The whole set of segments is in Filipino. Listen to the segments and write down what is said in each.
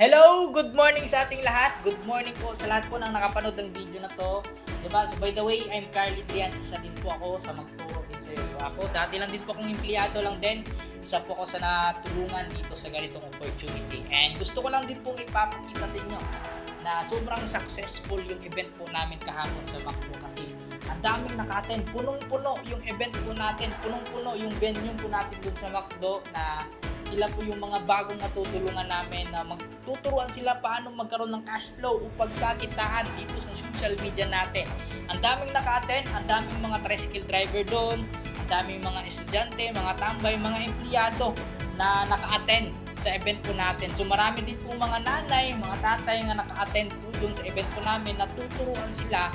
Hello! Good morning sa ating lahat. Good morning po sa lahat po ng nakapanood ng video na to. Diba? So by the way, I'm Carly Trian. Isa din po ako sa magturo din sa'yo. So ako, dati lang din po akong empleyado lang din. Isa po ako sa natulungan dito sa ganitong opportunity. And gusto ko lang din pong ipapakita sa inyo na sobrang successful yung event po namin kahapon sa Macdo kasi ang daming naka-attend. Punong-puno yung event po natin. Punong-puno yung venue po natin dun sa Macdo na sila po yung mga bagong natutulungan namin na magtuturuan sila paano magkaroon ng cash flow o pagkakitaan dito sa social media natin. Ang daming naka-attend, ang daming mga tricycle driver doon, ang daming mga estudyante, mga tambay, mga empleyado na naka-attend sa event po natin. So marami din po mga nanay, mga tatay nga naka-attend po doon sa event po namin na tuturuan sila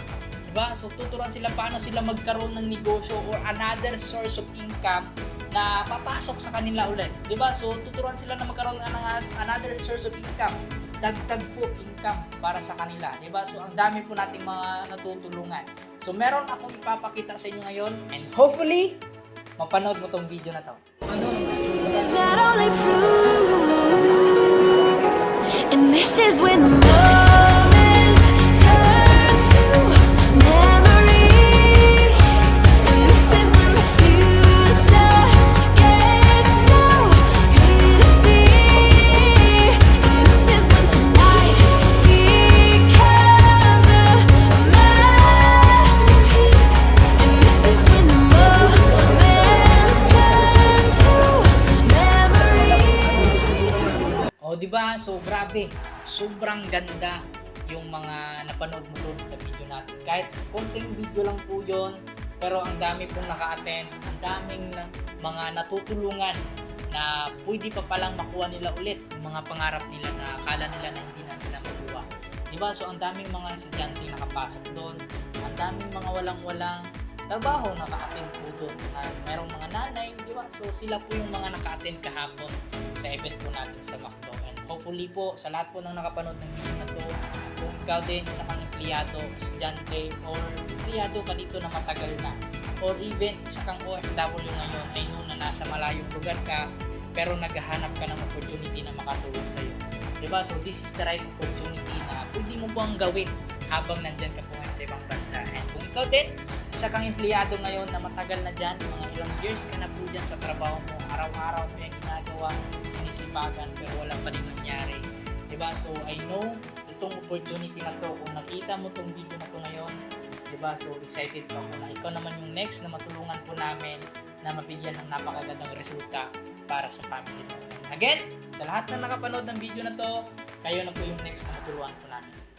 Diba? So tuturuan sila paano sila magkaroon ng negosyo or another source of income na papasok sa kanila ulit. ba? So tuturuan sila na magkaroon ng another source of income. Dagdag po income para sa kanila. ba? So ang dami po nating mga natutulungan. So meron akong ipapakita sa inyo ngayon and hopefully mapanood mo tong video na to. Is that they prove? And this is when the O, di ba? So, grabe. Sobrang ganda yung mga napanood mo doon sa video natin. Kahit konting video lang po yun, pero ang dami pong naka-attend, ang daming na, mga natutulungan na pwede pa palang makuha nila ulit yung mga pangarap nila na akala nila na hindi na nila makuha. Di ba? So, ang daming mga estudyante nakapasok doon, ang daming mga walang-walang trabaho naka-attend po doon. Uh, merong mga nanay, di ba? So, sila po yung mga naka-attend kahapon sa event po natin sa Macdo. Hopefully po, sa lahat po ng nakapanood ng video na to, kung ikaw din isa kang empleyado, estudyante, or empleyado ka dito na matagal na, or even isa kang OFW ngayon, I know na nasa malayong lugar ka, pero naghahanap ka ng opportunity na makatulong sa'yo. Diba? So, this is the right opportunity na pwede mo po ang gawin habang nandyan ka po sa ibang bansa. And kung ikaw din, isa kang empleyado ngayon na matagal na dyan, mga ilang years ka na po dyan sa trabaho mo, araw-araw mo yung ginagawa, sinisipagan, pero wala pa rin nangyari. Diba? So, I know, itong opportunity na to, kung nakita mo tong video na to ngayon, diba? So, excited po ako na ikaw naman yung next na matulungan po namin na mabigyan ng napakagandang resulta para sa family mo. Again, sa lahat na nakapanood ng video na to, kayo na po yung next na matulungan po namin.